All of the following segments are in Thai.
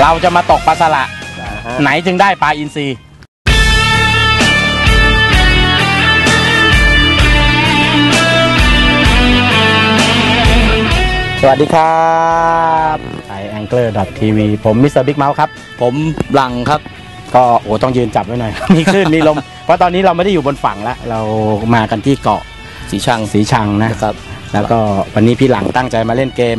เราจะมาตกปลาสละไหนจึงได้ปลาอินทรีสวัสดีครับไอแองเกิลดอททีวีผมมิสเตอร์บิ๊กเมาส์ครับ ผมหลังครับ ก็โอ้ต้องยืนจับไว้หน่อย มีคลื่นมีลม เพราะตอนนี้เราไม่ได้อยู่บนฝั่งแล้ว เรามากันที่เกาะสีชังสีชังนะนะครับ แล้วก็วันนี้พี่หลังตั้งใจมาเล่นเกม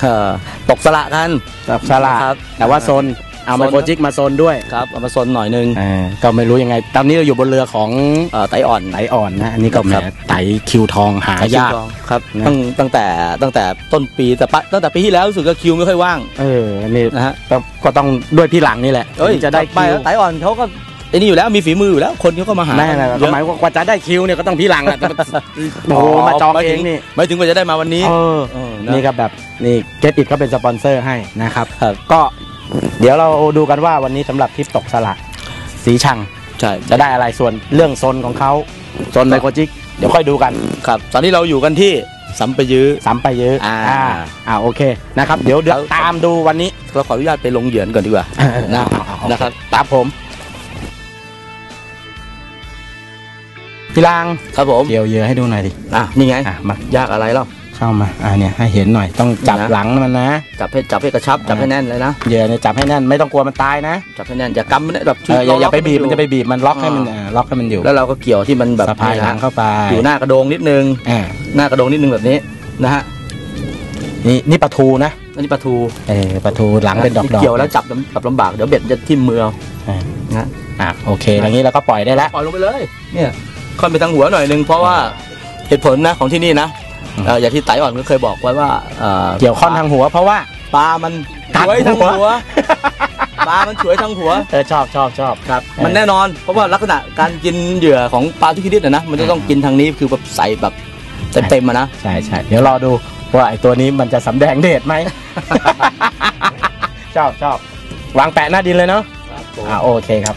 เอ่อตกสละกัน กับสลาครับ แต่ว่าโซนเอาไมโซนโครจิกมาโซนด้วยครับเอามาซนหน่อยนึงเออก็ไม่รู้ยังไง ตอนนี้เราอยู่บนเรือของเอ่อไตอ่อนไหลอ่อนนะอันนี้ก็แหมครับไตคิวทองหายาก ครับนะ ตั้งตั้งแต่ตั้งแต่ต้นปีแต่ปะตั้งแต่ปีที่แล้วรู้สึกว่าคิวไม่ค่อยว่างเอออันนี้นะฮะก็ก็ต้องด้วยพี่หลังนี่แหละเอ้ยถึงจะได้ไปคิวแล้วไตอ่อนเขาก็ไอ้นี่อยู่แล้วมีฝีมืออยู่แล้วคนเขาก็มาหาแน่นะเยก็อะหมายว่ากว่าจะได้คิวเนี่ยก็ต้องพี่หลังแหละแต่โอ้โหมาจองเองนี่ไม่ถึงกว่าจะได้มาวันนี้เออเออนะ นี่ก็แบบ นี่เกตอิดก็เป็นสปอนเซอร์ให้นะครับครับก็เดี๋ยวเราดูกันว่าวันนี้สำหรับทริปตกสละสีชังใช่จะได้อะไรส่วนเรื่องโซนของเขาโซนไมโครจิกเดี๋ยวค่อยดูกันครับตอนนี้เราอยู่กันที่สัมปะยื้อซ้ำไปเยอะอ่าอ่าโอเคนะครับเดี๋ยวเดี๋ยวครับตามดูวันนี้เราขออนุญาตไปลงเหยือนก่อนดีกว่านะเอาเอาเอานะครับตามผมพี่ลางครับผมเกี่ยวเหยอะให้ดูหน่อยดิอะนี่ไงอะมายากอะไรเล่า เข้ามาอ่าเนี่ยให้เห็นหน่อยต้องจับนะ หลังมันนะ จับให้จับให้กระชับจับให้แน่นเลยนะเหยื่อเนี่ยจับให้แน่นไม่ต้องกลัวมันตายนะจับให้แน่นอย่ากำมันเนี่ยแบบเอออย่าอย่าไปบีบล็มันอกจะไปบีบมันล็อกให้มันอ่าอ่าล็อกให้มันอยู่แล้วเราก็เกี่ยวที่มันแบบสะพายหลังเข้าไปอยู่หน้ากระโดงนิดนึง อ่าหน้ากระโดงนิดนึงแบบนี้นะฮะนี่นี่ปลาทูนะอันนี้ปลาทูเออปลาทูหลังเป็นดอกที่ๆเกี่ยวแล้วจับลำจับลำบากเดี๋ยวเบ็ดจะทิ่มมือเอาอ่า นะอะโอเคอย่างนี้เราก็ปล่อยได้แล้ว ปล่อยลงไปเลย เนี่ยค่อนไปทางหัวหน่อยนึงเพราะว่าเหตุผลนะของที่นี่นะอืม เอ่ออย่างที่ไต้อ่อนก็เคยบอกไว้ว่าเอ่อเกี่ยวข้อนทางหัวเพราะว่า ปลามันกัดฉวยทางหัวหัวปลามันฉวยทางหัว เออชอบชอบชอบ ครับเออมันแน่นอนเพราะว่าลักษณะการกินเหยื่อของปลาทุกชนิดนะนะมันจะต้องกินทางนี้คือแบบใส่แบบเต็มๆมานะใช่ใช่เดี๋ยวรอดูว่าไอ้ตัวนี้มันจะสำแดงเดชไหม ชอบชอบวางแปะหน้าดินเลยเนาะอ่าโอเคครับ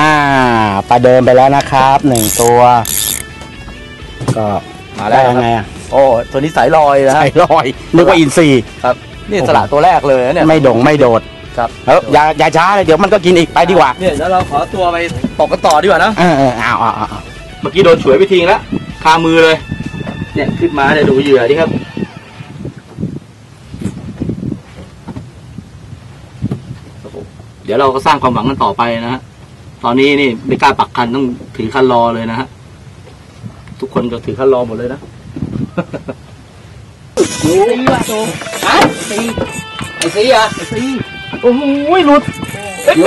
อ่าปลาเดินไปแล้วนะครับหนึ่งตัว ก็มาได้แล้วยังไงอะโอ้ตัวนี้สายลอยนะฮะ ไอ้ลอยนึกว่าอินทรีย์ครับ นี่สละตัวแรกเลยนะเนี่ยไม่ดงไม่โดดครับแล้วอย่าอย่าช้าเลยเดี๋ยวมันก็กินอีกไปดีกว่าเนี่ยแล้วเราขอตัวไปตกกันต่อดีกว่านะ เออเออเอาเอาเอาเอาเมื่อกี้โดนฉวยไปทิ้งแล้วคามือเลย เนี่ยขึ้นมาเนี่ยดูเหยื่อดิครับ เดี๋ยวเราก็สร้างความหวังกันต่อไปนะฮะ ตอนนี้นี่ไม่กล้าปักคันต้องถือคันรอเลยนะฮะทุกคนก็ถือคันรอหมดเลยนะตีว่ะโตฮะตีไอ้สีอะไอ้สีโอ้โหหลุดโย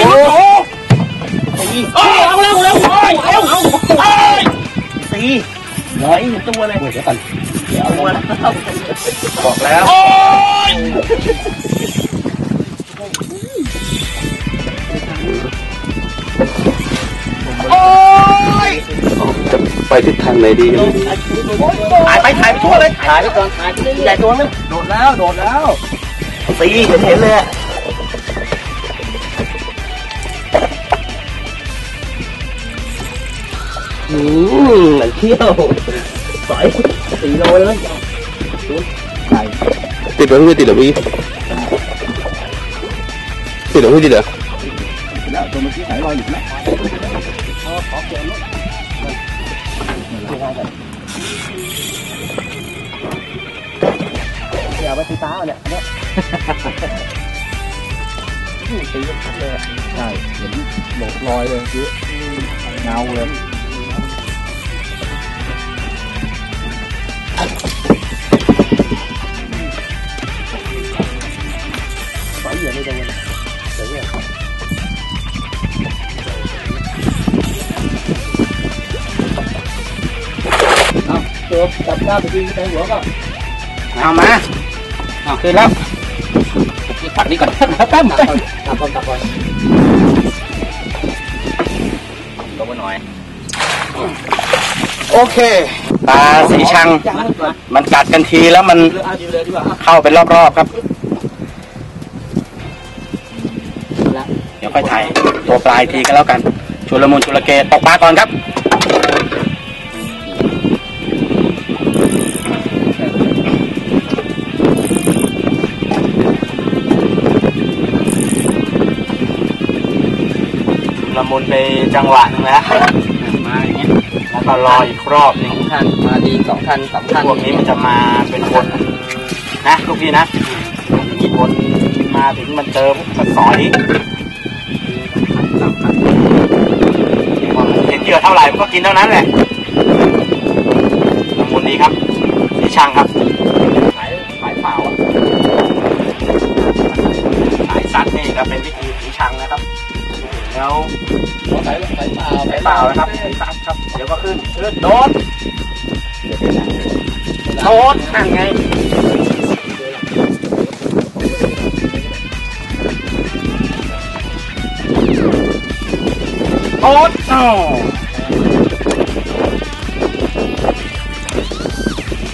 ตีเอาแล้วแล้วแล้วเอาเอาตีร้อยตัวเลยเดี๋ยวก่อนเดี๋ยวตัวแล้วบอกแล้ว จะไปทิศทางไหนดีกันถ่ายไปถ่ายไปทั่วเลยถ่ายไปก่อนถ่ายใหญ่ตัวนึงโดดแล้วโดดแล้วตีเห็นเห็นเลยอืมเหมือนเที่ยวสอยสี่โลเลยติดหรือไม่ติดหรอพี่ติดหรือไม่ติดเหรอแล้วตัวเมื่อกี้สายลอยอยู่ไหม เดี๋ยวไปตีตาเนี่ยเนี่ยตีกันชัดเลยใช่เห็นโหลดลอยเลยคือเงาเลยสอยเหยื่อไม่โดนเดี๋ยวเนี่ยแล้วตะกี้ในหัวก็ เอามาเอาขึ้นแล้วตักนี่ก่อนแป๊บตักก่อนตักก่อนตักก่อนลงมาหน่อย โอเค ปลาสีชังยังไม่ก่อนมันกัดกันทีแล้วมันเรือเอาดีเลยดีกว่าเข้าเป็นรอบๆครับ เดี๋ยวค่อยถ่ายตัวปลายทีก็แล้วกัน ชุลมุนชุลเกตกปลาก่อนครับ ละมุนไปจังหวะหนึงแล้วมาอย่างเงี้ยแล้วก็รออีกรอบหนึงท่านมาดีสองท่านสามท่านพวกนี้มันจะมาเป็นวนนะทุกพี่นะมีวนมาถึงมันเจอพวกกระสอยเห็นเหยื่อเท่าไหร่มันก็กินเท่านั้นแหละละมุนดีครับสีช่างครับขายขายเปล่าอะสายซัดนี่ก็เป็นวิธีสีช่างนะครับ แล้วขายขายเปล่าสายเปล่านะครับสีซัดครับ เดี๋ยวก็ขึ้นขึ้นโดนโดนนั่นไงโอ๊ตอ้าว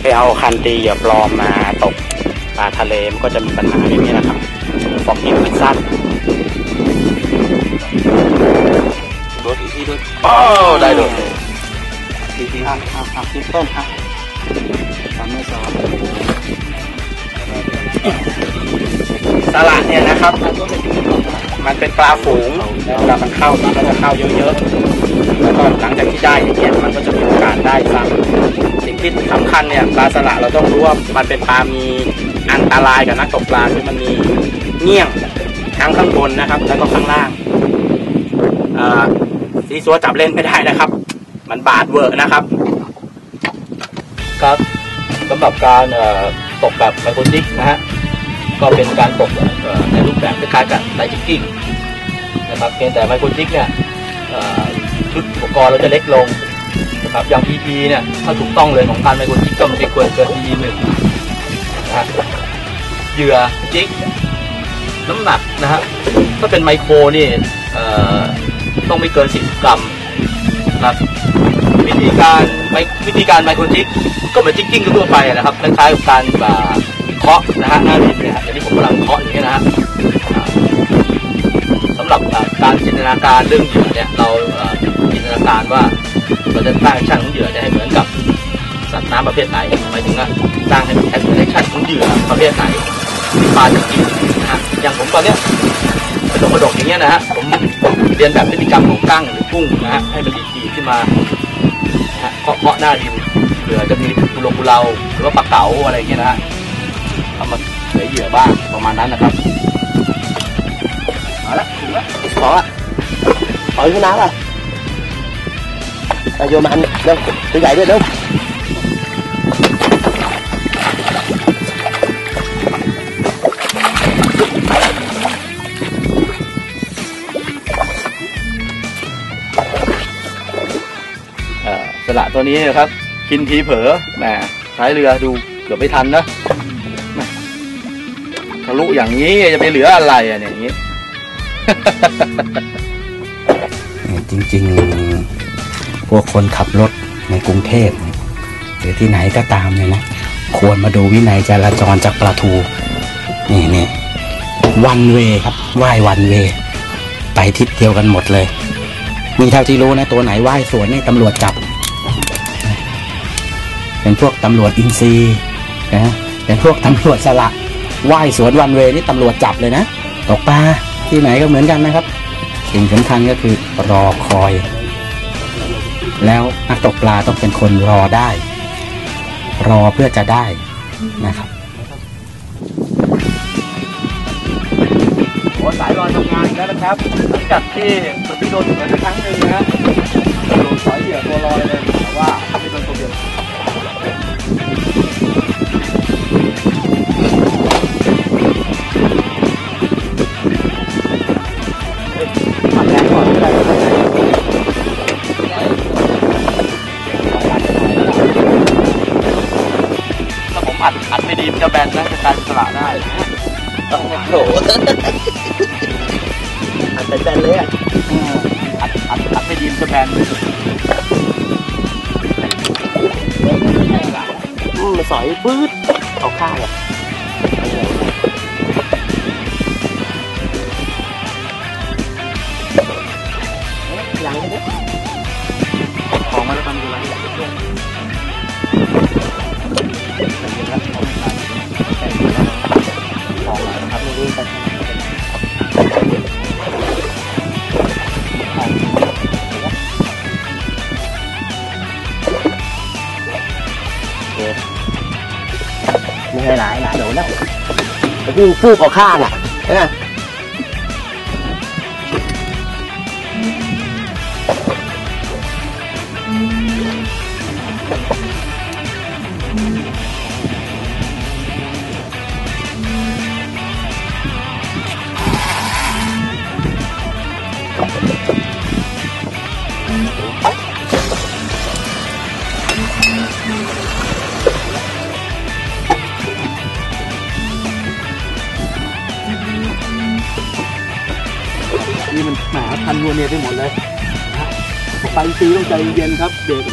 ไปเอาคันตีเหยื่อปลอมมาตกปลาทะเลมันก็จะมีปัญหาอย่างนี้นะครับฟอกกิ้งมันสั้น ด้วยโอ้ได้โดดเลยทีทีอะอะอะทีต้นอะทำไม่ซ้อมสลัดเนี่ยนะครับ มันเป็นปลาฝูงแล้วเวลามันเข้ามันก็จะเข้าเยอะๆแล้วก็หลังจากที่ได้อย่างเงี้ยมันก็จะมีโอกาสได้ซ้ำสิ่งที่สำคัญเนี่ยปลาสละเราต้องรู้ว่ามันเป็นปลามีอันตรายกับนักตกปลาคือมันมีเงี้ยงทั้งข้างบนนะครับ แล้วก็ข้างล่างอ่า ซีซัวจับเล่นไม่ได้นะครับ มันบาดเวอร์นะครับ ครับสำหรับการตกแบบไมโครจิกนะฮะก็เป็นการตกในรูปแบบคล้ายๆกับไลจิกกิ้งนะครับเพียงแต่ไมโครจิกเนี่ยชุดอุปกรณ์เราจะเล็กลงนะครับอย่าง PP เนี่ยถ้าถูกต้องเลยของการไมโครจิกก็ไม่ควรเกิน PP หนึ่งนะฮะเหยื่อจิกน้ำหนักนะฮะถ้าเป็นไมโครนี่เอ่อ ต้องไม่เกิน 10 กรัมครับวิธีการไมวิธีการไมโครจิกก็เหมือนจิกกิ้งทั่วไปนะครับคล้ายๆกับการเคาะนะฮะหน้าดินเนี่ยอย่างที่ผมกำลังเคาะอย่างนี้ยนะฮะสำหรับการจินตนาการเรื่องเหยื่อเนี่ยเราจินตนาการว่าเราจะสร้างชั่นของเหยื่อจะให้เหมือนกับสัตว์น้ำประเภทไหนหมายถึงว่าสร้างให้แอคชั่นของเหยื่อประเภทไหนปลาจะกินนะฮะอย่างผมตอนเนี้ย กระดกกระดกอย่างเงี้ยนะฮะผมเรียนแบบพฤติกรรมของกั้งหรือกุ้งนะฮะให้มันดีๆขึ้นมาฮะเคาะเคาะหน้าดินเผื่อจะมีกุลงกุเลาหรือว่าปลาเก๋าอะไรเงี้ยนะฮะเอามาเหลือเหยื่อบ้างประมาณนั้นนะครับเอาละถึงละขอละปล่อขึ้นน้ำอะไปโยนมันเร็วตัวใหญ่ด้วยเร็ว ละตัวนี้นะครับ กินทีเผลอแหมท้ายเรือดูเกือบไม่ทันนะทะลุอย่างนี้จะไปเหลืออะไรอะเนี่ยอย่างนี้ จริงๆ พวกคนขับรถในกรุงเทพหรือที่ไหนก็ตามเนี่ยนะ ควรมาดูวินัยจราจรจากปลาทู นี่นี่วันเวครับว่ายวันเว ไปทิศเดียวกันหมดเลย มีเท่าที่รู้นะ ตัวไหนว่ายสวนนี่ตำรวจจับ เป็นพวกตำรวจอินซีนะเป็นพวกตำรวจสละว่ายสวนวันเวนี่ตำรวจจับเลยนะ ตกปลาที่ไหนก็เหมือนกันนะครับ สิ่งสำคัญก็คือรอคอย แล้วนักตกปลาต้องเป็นคนรอได้ รอเพื่อจะได้นะครับโอ้สายรอทำงานแล้วนะครับหลังจากที่สุดที่โดนเหมือนครั้งหนึ่งนะฮะโดนสอยเหยื่อตัวลอยเลยแต่ว่า อันไม่ดีมันจะแบนนะจะกลายเป็นสละได้โอ้โหอัดเป็นแบนเลยอะอัดอัดอัดไม่ดีมันจะแบนมันสอยปื๊ดเอาข้างอะ วิ่งฟูกเอาข้างอะ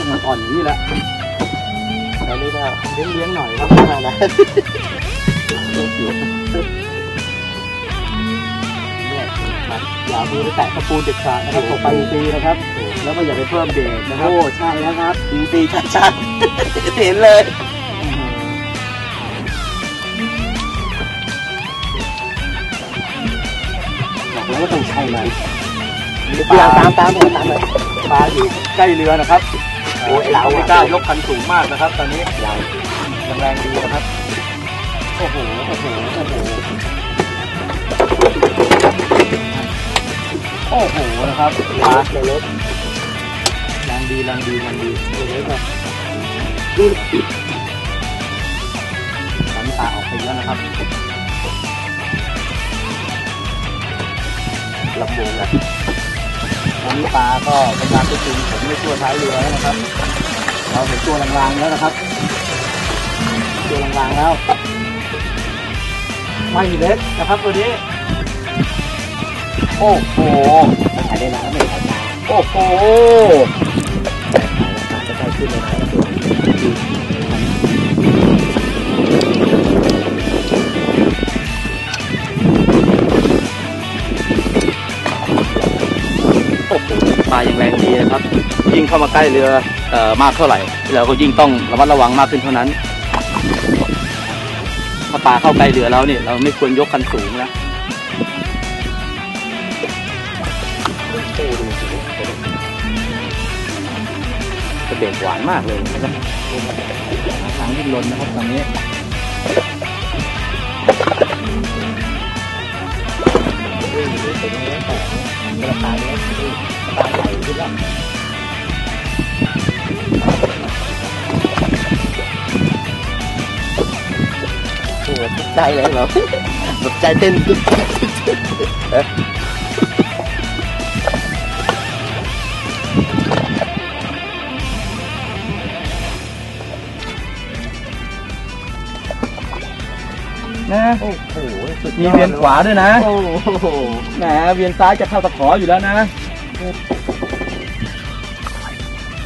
ครับเบรกก็ต้องอ่อนๆอย่างนี้แหละอันนี้ก็เลี้ยงเลี้ยงๆหน่อยครับไม่นะอย่ามือไปแตะตะปูเด็ดขาดนะครับตกไปตีนะครับ แล้วก็อย่าไปเพิ่มเบรกนะครับ โอ้ใช่แล้วครับอินซีชัดๆเห็นเลยบอกแล้วว่าต้องใช่มันนี่เปลี่ยนตามตามตามเลยปลาอยู่ใกล้เรือนะครับ โอ้ยเราไม่กล้ายกคันสูงมากนะครับ ตอนนี้เรายังแรงดีนะครับ โอ้โห โอ้โห โอ้โห โอ้โห นะครับลาเล็กแรงดีแรงดีแรงดีเล็กแบบตอนนี้ปลาออกไปแล้วนะครับลำวงอะ ตอนนี้ปลาก็เป็นการตัวจริงผมไม่ชั่วท้ายเรือแล้วนะครับ เราเห็นตัวลางๆแล้วนะครับ ตัวลางๆแล้ว ไม่เล็กนะครับตัวนี้ โอ้โหถ่ายได้นะไม่ถ่ายตาโอ้โหจะใกล้ขึ้นเลยนะโปลายังแรงดีนะครับ ยิ่งเข้ามาใกล้เรือเอ่อมากเท่าไหร่เราก็ยิ่งต้องระมัดระวังมากขึ้นเท่านั้นถ้าปลาเข้าใกล้เรือแล้วเนี่ยเราไม่ควรยกคันสูงนะกระเบกหวานมากเลยนะครับทางดิ้นรนนะครับตอนนี้ นเนื้อแต่เนื้อปลาเนื้อปลาใหญ่ขึ้นแล้วโอ้โหตกใจเลยเหรอตกใจเต้นตึ๊กนะโอ้โห สุดมียอดเวียนขวาด้วยนะโอ้โหแหมเวียนซ้ายจะเข้าตะขออยู่แล้วนะ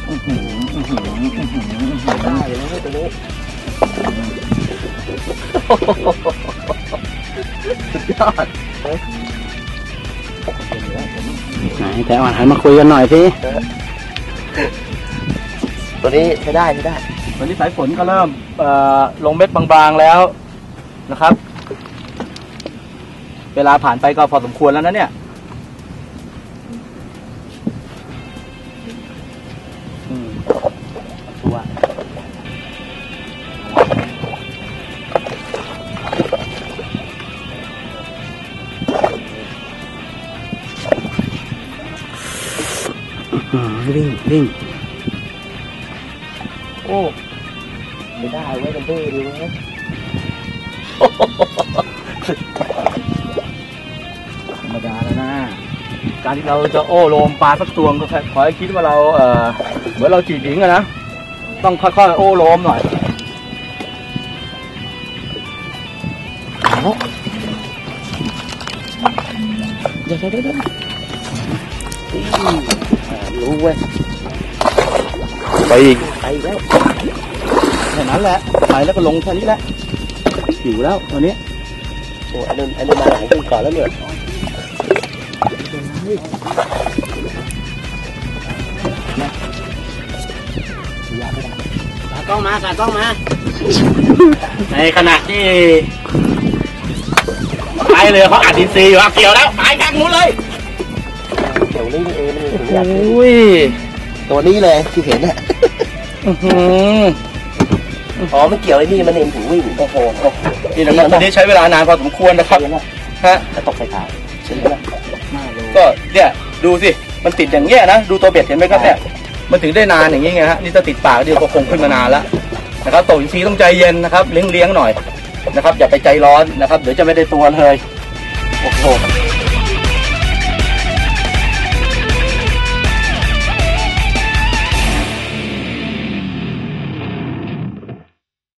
อื้อหืออื้อหืออื้อหืออื้อหือได้เลยนะตัวนี้สุดยอดไหนแต่อ่อนหันมาคุยกันหน่อยพี่ตัวนี้ใช้ได้ใช้ได้ วันนี้สายฝนก็เริ่มเอ่อลงเม็ดบางๆแล้วนะครับ เวลาผ่านไปก็พอสมควรแล้วนะเนี่ยอืมตัววิ่งวิ่งโอ้ไม่ได้ไว้กันเท่ดีเว้ยธรรม ดาแล้วนะ การที่เราจะโอ้โลมปลาสักตัวก็แค่ขอให้คิดว่าเราเออเหมือนเราจีบหญิงอะนะ ต้องค่อยๆโอ้โลมหน่อยเดี๋ยวเดี๋ยวเดี๋ยวรู้เว้ยไปอีกไปอีกแล้วแค่นั้นแหละไปแล้วก็ลงแค่นี้แหละหิวแล้ววันนี้โอ้อันนั้อันนั้นมาหลังกันก่อนแล้วเนี่ยากล้องมาตากล้องมา ในขณะที่ไปเลยเขาอัดอินซีย์อยู่ครับเกี่ยวแล้วไปทางนู้นเลยเดี๋ยวนี้เองมันถึงอยากอุ้ยตัวนี้เลยที่เห็นน่ะอื้อหืออ๋อมันเกี่ยวไอ้นี่มันเองถึงวิ่งโอ้โหโอ้โหนี่นะครับวันนี้ใช้เวลานานพอสมควรนะครับเห็นไหมฮะจะตกใส่ขาวเห็นไหม ก็เนี่ยดูสิมันติดอย่างเงี้ยนะดูตัวเบ็ดเห็นไหมครับเนี่ยมันถึงได้นานอย่างนี้ไงฮะนี่จะติดปากเดียวก็คงขึ้นมานานแล้วนะครับตกอินทีต้องใจเย็นนะครับเลี้ยงเลี้ยงหน่อยนะครับ อย่าไปใจร้อนนะครับ เดี๋ยวจะไม่ได้ตัวเลยโอ้โห